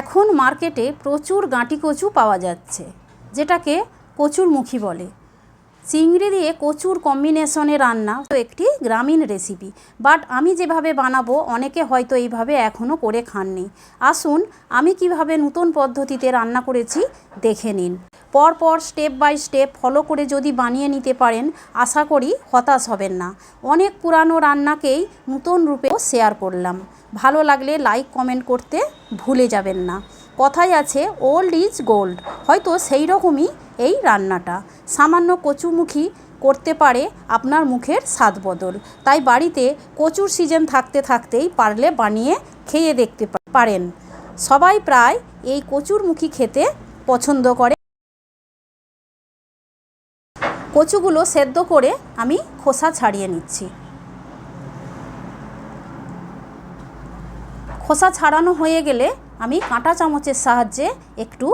এখন মার্কেটে প্রচুর গাঁটি কচু পাওয়া যাচ্ছে যেটাকে কচুরমুখী বলে। চিংড়ি দিয়ে কচুর কম্বিনেশনে রান্না তো একটি গ্রামীণ রেসিপি বাট আমি যেভাবে বানাবো, অনেকে হয়তো এইভাবে এখনও করে খাননি। আসুন, আমি কীভাবে নতুন পদ্ধতিতে রান্না করেছি দেখে নিন। পরপর স্টেপ বাই স্টেপ ফলো করে যদি বানিয়ে নিতে পারেন, আশা করি হতাশ হবেন না। অনেক পুরানো রান্নাকেই নতুন রূপেও শেয়ার করলাম। ভালো লাগলে লাইক কমেন্ট করতে ভুলে যাবেন না। কথায় আছে ওল্ড ইজ গোল্ড হয়তো সেই রকমই এই রান্নাটা। সামান্য কচুমুখী করতে পারে আপনার মুখের স্বাদ বদল। তাই বাড়িতে কচুর সিজন থাকতে থাকতেই পারলে বানিয়ে খেয়ে দেখতে পারেন। সবাই প্রায় এই কচুরমুখী খেতে পছন্দ করে। কচুগুলো সেদ্ধ করে আমি খোসা ছাড়িয়ে নিচ্ছি। খোসা ছাড়ানো হয়ে গেলে আমি কাঁটা চামচের সাহায্যে একটু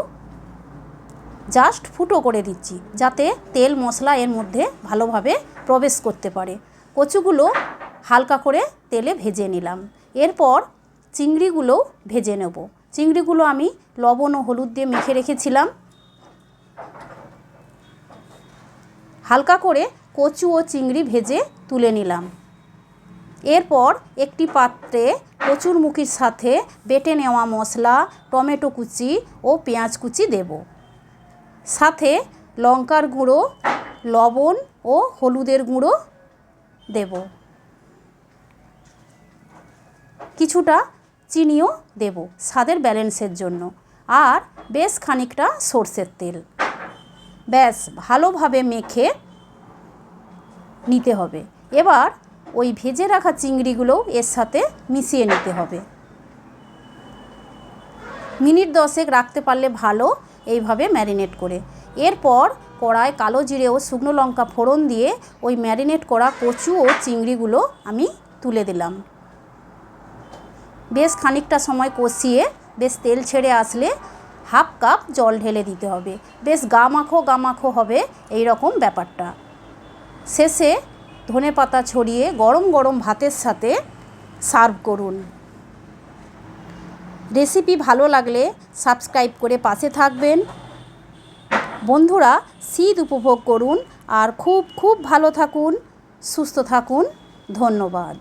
জাস্ট ফুটো করে দিচ্ছি, যাতে তেল মশলা এর মধ্যে ভালোভাবে প্রবেশ করতে পারে। কচুগুলো হালকা করে তেলে ভেজে নিলাম। এরপর চিংড়িগুলো ভেজে নেব। চিংড়িগুলো আমি লবণ ও হলুদ দিয়ে মেখে রেখেছিলাম। হালকা করে কচু ও চিংড়ি ভেজে তুলে নিলাম। এরপর একটি পাত্রে কচুরমুখির সাথে বেটে নেওয়া মশলা, টমেটো কুচি ও পেঁয়াজ কুচি দেব। সাথে লঙ্কার গুঁড়ো, লবণ ও হলুদের গুঁড়ো দেব। কিছুটা চিনিও দেব স্বাদের ব্যালেন্সের জন্য। আর বেশ খানিকটা সর্ষের তেল। ব্যাস, ভালোভাবে মেখে নিতে হবে। এবার ওই ভেজে রাখা চিংড়িগুলো এর সাথে মিশিয়ে নিতে হবে। মিনিট দশেক রাখতে পারলে ভালো। এইভাবে ম্যারিনেট করে। এরপর কড়ায় কালো জিরে ও শুকনো লঙ্কা ফোড়ন দিয়ে ওই ম্যারিনেট করা কচু ও চিংড়িগুলো আমি তুলে দিলাম। বেশ খানিকটা সময় কষিয়ে বেশ তেল ছেড়ে আসলে হাফ কাপ জল ঢেলে দিতে হবে। বেশ গামাখো গামাখো হবে এই রকম ব্যাপারটা। শেষে ধনে পাতা ছড়িয়ে গরম গরম ভাতের সাথে সার্ভ করুন। রেসিপি ভালো লাগলে সাবস্ক্রাইব করে পাশে থাকবেন। বন্ধুরা, শীত উপভোগ করুন আর খুব খুব ভালো থাকুন, সুস্থ থাকুন। ধন্যবাদ।